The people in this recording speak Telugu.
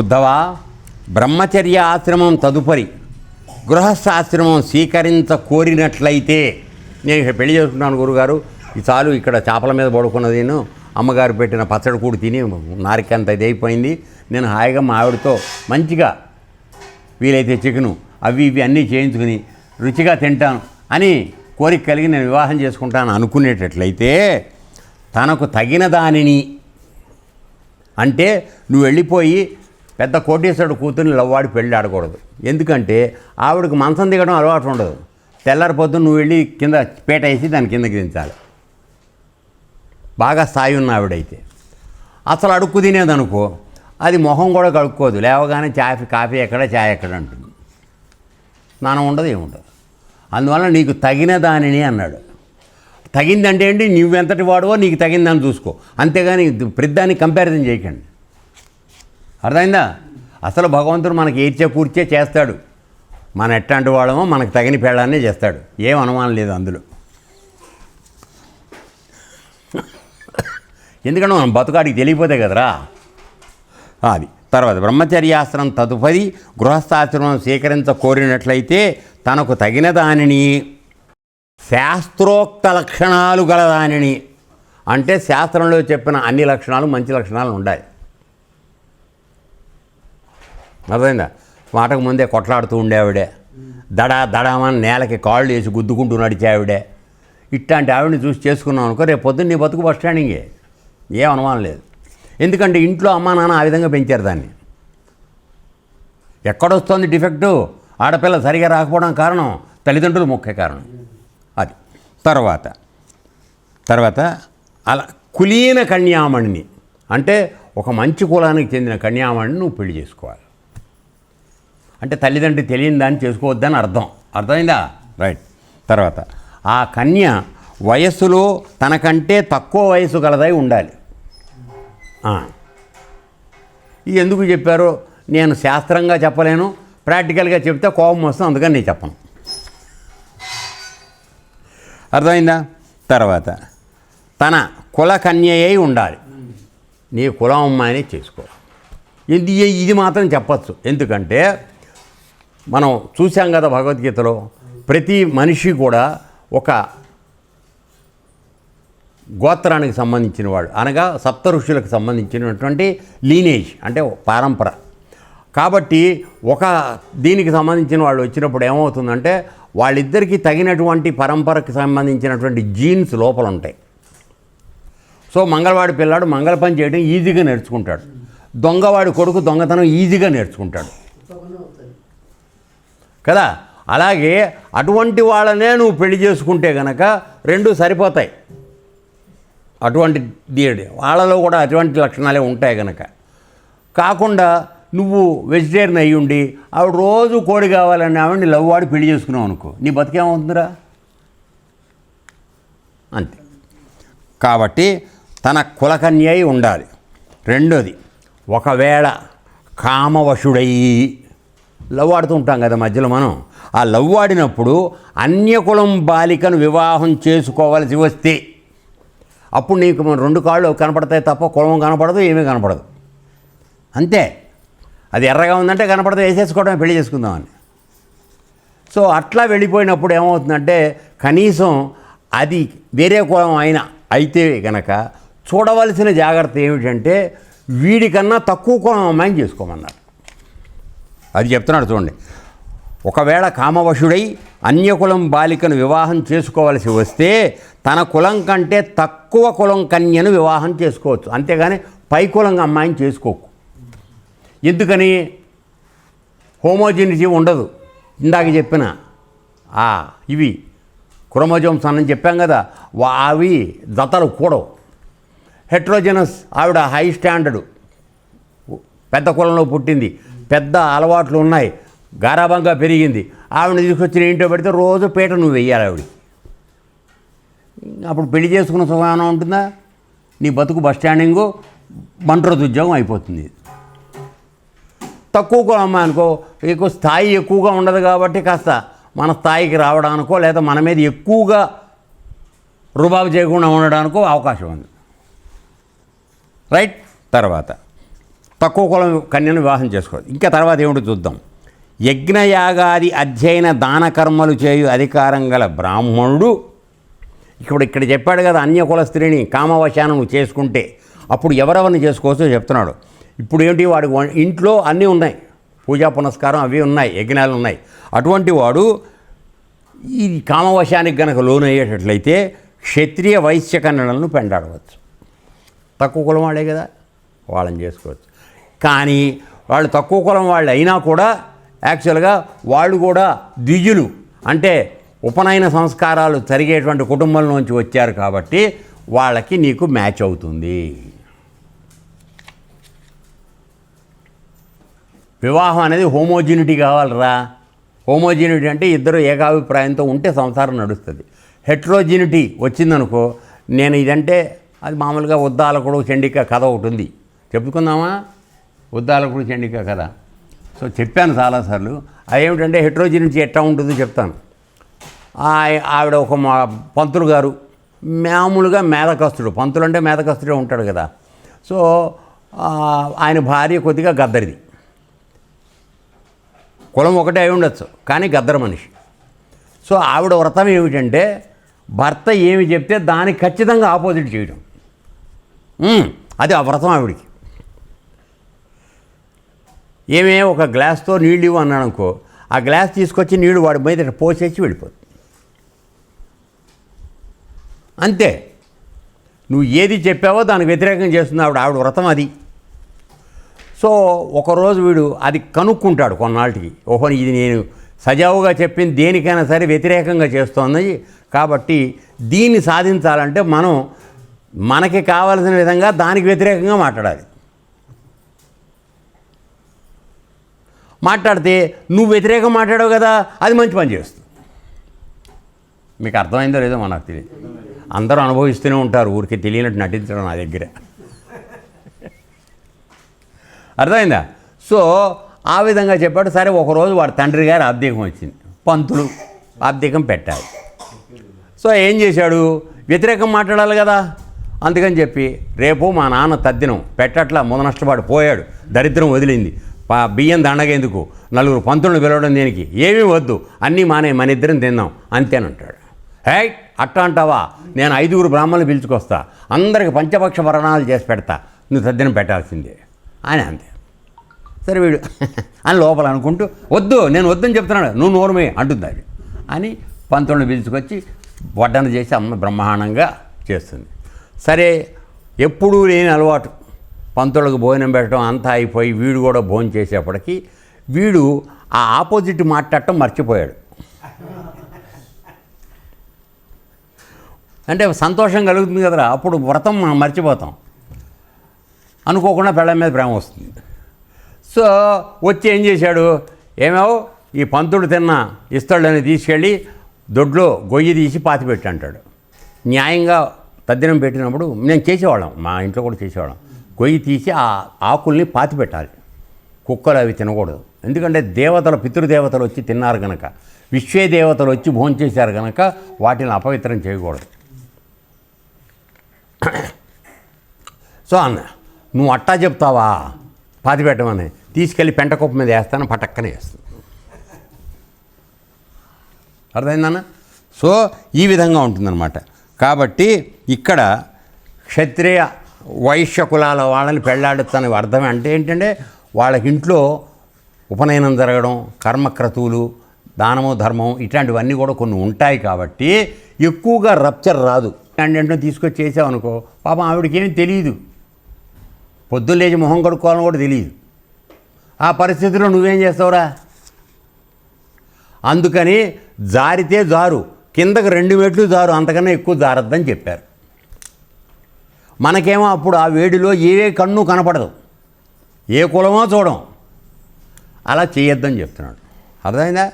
ఉద్ధవ బ్రహ్మచర్య ఆశ్రమం తదుపరి. గృహస్థాశ్రమం స్వీకరించ కోరినట్లయితే నేను పెళ్ళి చేసుకున్నాను గురుగారు. ఈ చాలు ఇక్కడ చేపల మీద పడుకున్నది నేను. అమ్మగారు పెట్టిన పచ్చడి కూడి తిని నారికంత ఇది అయిపోయింది. నేను హాయిగా మా ఆవిడతో మంచిగా వీలైతే చికెను అవి ఇవి అన్నీ చేయించుకుని రుచిగా తింటాను అని కోరిక కలిగి నేను వివాహం చేసుకుంటాను అనుకునేటట్లయితే తనకు తగిన దానిని అంటే నువ్వు వెళ్ళిపోయి పెద్ద కోటేశ్వరుడు కూతుర్ని లవ్వాడి పెళ్ళి ఆడకూడదు. ఎందుకంటే ఆవిడకు మంచం దిగడం అలవాటు ఉండదు. తెల్లారి పొద్దున్న నువ్వు వెళ్ళి కింద పేట వేసి దాని కిందకి దించాలి. బాగా స్థాయి ఉన్న ఆవిడైతే. అసలు అడుక్కు తినేదనుకో అది మొహం కూడా కడుక్కోదు. లేవగానే చాయ్ కాఫీ ఎక్కడ చాయ్ ఎక్కడ అంటుంది. స్నానం ఉండదు ఏముండదు అందువల్ల నీకు తగిన దానిని అన్నాడు. తగిందంటే ఏంటి? నువ్వెంతటి వాడువో నీకు తగిందని చూసుకో. అంతేగాని ప్రతిదాన్ని కంపారిజన్ చేయకండి. అర్థమైందా? అసలు భగవంతుడు మనకి ఏడ్చే కూర్చే చేస్తాడు. మన ఎట్లాంటి వాళ్ళమో మనకు తగిన పేడాన్నే చేస్తాడు. ఏం అనుమానం లేదు అందులో. ఎందుకంటే మనం బతుకాడికి తెలియపోతే కదరా? అది. తర్వాత బ్రహ్మచర్యాశ్రమం తదుపరి గృహస్థాశ్రమం స్వీకరించ కోరినట్లయితే తనకు తగిన దానిని శాస్త్రోక్త లక్షణాలు గల దానిని. అంటే శాస్త్రంలో చెప్పిన అన్ని లక్షణాలు మంచి లక్షణాలు ఉండాలి అర్థమైందా? మాటకు ముందే కొట్లాడుతూ ఉండేవిడే దడ దడామని నేలకి కాళ్ళు వేసి గుద్దుకుంటూ నడిచే ఆవిడే. ఇట్లాంటి ఆవిడని చూసి చేసుకున్నాం అనుకో రేపు పొద్దున్న నీ బతుకు బస్ స్టాండింగే. ఏం అనుమానం లేదు. ఎందుకంటే ఇంట్లో అమ్మా నాన్న ఆ విధంగా పెంచారు దాన్ని. ఎక్కడొస్తుంది డిఫెక్టు? ఆడపిల్ల సరిగా రాకపోవడం కారణం తల్లిదండ్రులు ముఖ్య కారణం. అది. తర్వాత తర్వాత అలా కులీన కన్యామణిని. అంటే ఒక మంచి కులానికి చెందిన కన్యామణిని నువ్వు పెళ్ళి చేసుకోవాలి. అంటే తల్లిదండ్రి తెలియని దాన్ని చేసుకోవద్దని అర్థం. అర్థమైందా? రైట్. తర్వాత ఆ కన్య వయస్సులో తనకంటే తక్కువ వయసు గలదై ఉండాలి. ఎందుకు చెప్పారో నేను శాస్త్రంగా చెప్పలేను. ప్రాక్టికల్గా చెప్తే కోపం వస్తుంది అందుకని నేను చెప్పను. అర్థమైందా? తర్వాత తన కుల కన్యయ్యి ఉండాలి. నీ కులం అమ్మాయిని చేసుకో. ఇది మాత్రం చెప్పచ్చు. ఎందుకంటే మనం చూసాం కదా భగవద్గీతలో ప్రతి మనిషి కూడా ఒక గోత్రానికి సంబంధించిన వాడు. అనగా సప్త ఋషులకు సంబంధించినటువంటి లీనేజ్ అంటే పరంపర. కాబట్టి ఒక దీనికి సంబంధించిన వాళ్ళు వచ్చినప్పుడు ఏమవుతుందంటే వాళ్ళిద్దరికీ తగినటువంటి పరంపరకు సంబంధించినటువంటి జీన్స్ లోపల ఉంటాయి సో మంగళవాడి పిల్లాడు మంగళ పని చేయడం ఈజీగా నేర్చుకుంటాడు. దొంగవాడి కొడుకు దొంగతనం ఈజీగా నేర్చుకుంటాడు. కదా? అలాగే అటువంటి వాళ్ళనే నువ్వు పెళ్ళి చేసుకుంటే గనక రెండు సరిపోతాయి. అటువంటి దీడి వాళ్ళలో కూడా అటువంటి లక్షణాలే ఉంటాయి కనుక కాకుండా నువ్వు వెజిటేరియన్ అయ్యి ఉండి ఆవిడ రోజు కోడి కావాలని ఆవిడని లవ్ వాడి పెళ్ళి చేసుకున్నావు అనుకో నీ బతికేమవుతుందిరా? అంతే. కాబట్టి తన కులకన్యాయి ఉండాలి. రెండోది ఒకవేళ కామవశుడై లవ్ ఆడుతూ ఉంటాం కదా మధ్యలో మనం. ఆ లవ్ ఆడినప్పుడు అన్యకులం బాలికను వివాహం చేసుకోవాల్సి వస్తే అప్పుడు నీకు మన రెండు కాళ్ళు కనపడతాయి తప్ప కులం కనపడదు ఏమీ కనపడదు. అంతే. అది ఎర్రగా ఉందంటే కనపడదు వేసేసుకోవడమే పెళ్ళి చేసుకుందామని. సో అట్లా వెళ్ళిపోయినప్పుడు ఏమవుతుందంటే కనీసం అది వేరే కులం అయినా అయితే కనుక చూడవలసిన జాగ్రత్త ఏమిటంటే వీడికన్నా తక్కువ కులం అమ్మాయిని చేసుకోమన్నారు. అది చెప్తున్నాడు చూడండి. ఒకవేళ కామవశుడై అన్యకులం బాలికను వివాహం చేసుకోవలసి వస్తే తన కులం కంటే తక్కువ కులం కన్యను వివాహం చేసుకోవచ్చు. అంతేగాని పై కులం అమ్మాయిని చేసుకోకు. ఎందుకని? హోమోజెనిటీ ఉండదు. ఇందాక చెప్పిన ఇవి క్రోమోజోమ్స్ అని చెప్పాం కదా అవి జతలు కూడవు. హెట్రోజెనస్ ఆవిడ హై స్టాండర్డు. పెద్ద కులంలో పుట్టింది. పెద్ద అలవాట్లు ఉన్నాయి. గారాబంగా పెరిగింది. ఆవిడని తీసుకొచ్చిన ఏంటో పెడితే రోజు పీట నువ్వు వెయ్యాలి ఆవిడ. అప్పుడు పెళ్ళి చేసుకున్న సుఖానం ఉంటుందా? నీ బతుకు బస్ స్టాండింగు బంట్రోజు ఉద్యోగం అయిపోతుంది తక్కువగా అమ్మ అనుకో ఎక్కువ స్థాయి ఎక్కువగా ఉండదు కాబట్టి కాస్త మన స్థాయికి రావడానికో లేదా మన మీద ఎక్కువగా రుబాబు చేయకుండా ఉండడానికో అవకాశం ఉంది. రైట్? తర్వాత. తక్కువ కులం కన్యను వివాహం చేసుకోవచ్చు. ఇంకా తర్వాత ఏమిటి చూద్దాం. యజ్ఞయాగాది అధ్యయన దాన కర్మలు చేయు అధికారం గల బ్రాహ్మణుడు ఇప్పుడు ఇక్కడ చెప్పాడు కదా అన్య కుల స్త్రీని కామవశానం చేసుకుంటే అప్పుడు ఎవరెవరిని చేసుకోవచ్చో చెప్తున్నాడు. ఇప్పుడు ఏంటి వాడు ఇంట్లో అన్నీ ఉన్నాయి. పూజా పునస్కారం అవి ఉన్నాయి యజ్ఞాలు ఉన్నాయి. అటువంటి వాడు ఈ కామవశానికి గనక లోనయ్యేటట్లయితే క్షత్రియ వైశ్య కన్నడలను పెండాడవచ్చు. తక్కువ కులం వాడే కదా వాళ్ళని చేసుకోవచ్చు. కానీ వాళ్ళు తక్కువ కులం వాళ్ళు అయినా కూడా యాక్చువల్గా వాళ్ళు కూడా ద్విజులు అంటే ఉపనయన సంస్కారాలు జరిగేటువంటి కుటుంబంలోంచి వచ్చారు కాబట్టి వాళ్ళకి నీకు మ్యాచ్ అవుతుంది. వివాహం అనేది హోమోజినిటీ కావాలరా? హోమోజినిటీ అంటే ఇద్దరు ఏకాభిప్రాయంతో ఉంటే సంసారం నడుస్తుంది. హెట్రోజినిటీ వచ్చిందనుకో నేను ఇదంటే అది మామూలుగా ఉద్దాలకుడు చండిక కథ ఒకటి ఉంది. చెప్పుకుందామా? ఉద్దాలకుడు చండిక కథ. సో చెప్పాను చాలాసార్లు. అదేమిటంటే హెట్రోజినిటీ ఎట్లా ఉంటుందో చెప్తాను. ఆ- ఆవిడ ఒక మా పంతులు గారు మామూలుగా మేధకస్తుడు పంతులు అంటే మేధకస్తుడే ఉంటాడు కదా. సో ఆయన భార్య కొద్దిగా గద్దరిది. కులం ఒకటే అయి ఉండొచ్చు కానీ గద్దర మనిషి. సో ఆవిడ వ్రతం ఏమిటంటే భర్త ఏమి చెప్తే దానికి ఖచ్చితంగా ఆపోజిట్ చేయడం. అది ఆ వ్రతం ఆవిడికి. ఏమే ఒక గ్లాస్తో నీళ్ళు ఇవ్వు అన్నాడు అనుకో ఆ గ్లాస్ తీసుకొచ్చి నీళ్ళు వాడి మీద పోసేసి వెళ్ళిపోతుంది. అంతే. నువ్వు ఏది చెప్పావో దానికి వ్యతిరేకం చేస్తుంది ఆవిడ ఆవిడ వ్రతం అది. సో ఒకరోజు వీడు అది కనుక్కుంటాడు కొన్నాళ్ళకి. ఓహో ఇది నేను సజావుగా చెప్పింది దేనికైనా సరే వ్యతిరేకంగా చేస్తోంది. కాబట్టి దీన్ని సాధించాలంటే మనం మనకి కావలసిన విధంగా దానికి వ్యతిరేకంగా మాట్లాడాలి. మాట్లాడితే నువ్వు వ్యతిరేకం మాట్లాడావు కదా అది మంచి పని చేస్తుంది. మీకు అర్థమైందో లేదో మనకు తెలియదు. అందరూ అనుభవిస్తూనే ఉంటారు ఊరికి తెలియనట్టు నటించడం నా దగ్గర. అర్థమైందా? సో ఆ విధంగా చెప్పాడు. సరే ఒకరోజు వాడి తండ్రి గారు అబ్దీకం వచ్చింది. పంతులు అబ్దీకం పెట్టాలి సో ఏం చేశాడు? వ్యతిరేకం మాట్లాడాలి కదా. అందుకని చెప్పి రేపు మా నాన్న తద్దినం పెట్టట్లా ముద పోయాడు. దరిద్రం వదిలింది. బియ్యం దండగేందుకు? నలుగురు పంతులను పిలవడం దేనికి? ఏమీ వద్దు. అన్నీ మానే మన ఇద్దరం తిందాం అంతేనంటాడు హే అట్ట అంటావా? నేను ఐదుగురు బ్రాహ్మణులు పిలుచుకొస్తా. అందరికి పంచపక్ష వరణాలు చేసి పెడతా. నువ్వు తద్దినం పెట్టాల్సిందే. అని అంతే. సరే వీడు అని లోపల అనుకుంటూ వద్దు నేను వద్దని చెప్తున్నాడు. నువ్వు నోరుమే అంటుంది అది అని పంతులను పిలుచుకొచ్చి వడ్డన చేసి అమ్మ బ్రహ్మాండంగా చేస్తుంది. సరే ఎప్పుడూ లేని అలవాటు. పంతులకు భోజనం పెట్టడం అంతా అయిపోయి వీడు కూడా భోజనం చేసేప్పటికీ వీడు ఆ ఆపోజిట్ మాట్లాడటం మర్చిపోయాడు. అంటే సంతోషం కలుగుతుంది కదరా? అప్పుడు వ్రతం మనం మర్చిపోతాం. అనుకోకుండా పెళ్ళ మీద ప్రేమ వస్తుంది. సో వచ్చి ఏం చేశాడు? ఏమేవో? ఈ పంతుడు తిన్న ఇస్తాళ్ళని తీసుకెళ్ళి దొడ్లో గొయ్యి తీసి పాతి పెట్టి అంటాడు. న్యాయంగా తద్దినం పెట్టినప్పుడు మేము చేసేవాళ్ళం. మా ఇంట్లో కూడా చేసేవాళ్ళం. గొయ్యి తీసి ఆ ఆకుల్ని పాతి పెట్టాలి కుక్కలు అవి తినకూడదు. ఎందుకంటే దేవతలు పితృదేవతలు వచ్చి తిన్నారు కనుక విశ్వే దేవతలు వచ్చి భోంచేశారు కనుక వాటిని అపవిత్రం చేయకూడదు. సో అన్న నువ్వు అట్టా చెప్తావా? పాతి పెట్టమని తీసుకెళ్ళి పెంటకుప్ప మీద వేస్తాను పటక్కనే వేస్తాను. అర్థమైందన్న సో ఈ విధంగా ఉంటుందన్నమాట. కాబట్టి ఇక్కడ క్షత్రియ వైశ్య కులాల వాళ్ళని పెళ్ళాడుతాను అర్థం అంటే ఏంటంటే వాళ్ళకి ఇంట్లో ఉపనయనం జరగడం కర్మక్రతువులు దానము ధర్మం ఇట్లాంటివన్నీ కూడా కొన్ని ఉంటాయి కాబట్టి ఎక్కువగా రప్చర్ రాదు. అంటే తీసుకొచ్చేసావనుకో పాపం ఆవిడకి తెలియదు. పొద్దున్న లేచి మొహం కడుక్కోవాలని కూడా తెలియదు. ఆ పరిస్థితిలో నువ్వేం చేస్తావురా? అందుకని జారితే జారు కిందకు రెండు మెట్లు జారు అంతకన్నా ఎక్కువ జారద్దని చెప్పారు. మనకేమో అప్పుడు ఆ వేడిలో ఏ కన్ను కనపడదు. ఏ కులమో చూడం. అలా చేయొద్దని చెప్తున్నాడు. అర్థమైందా?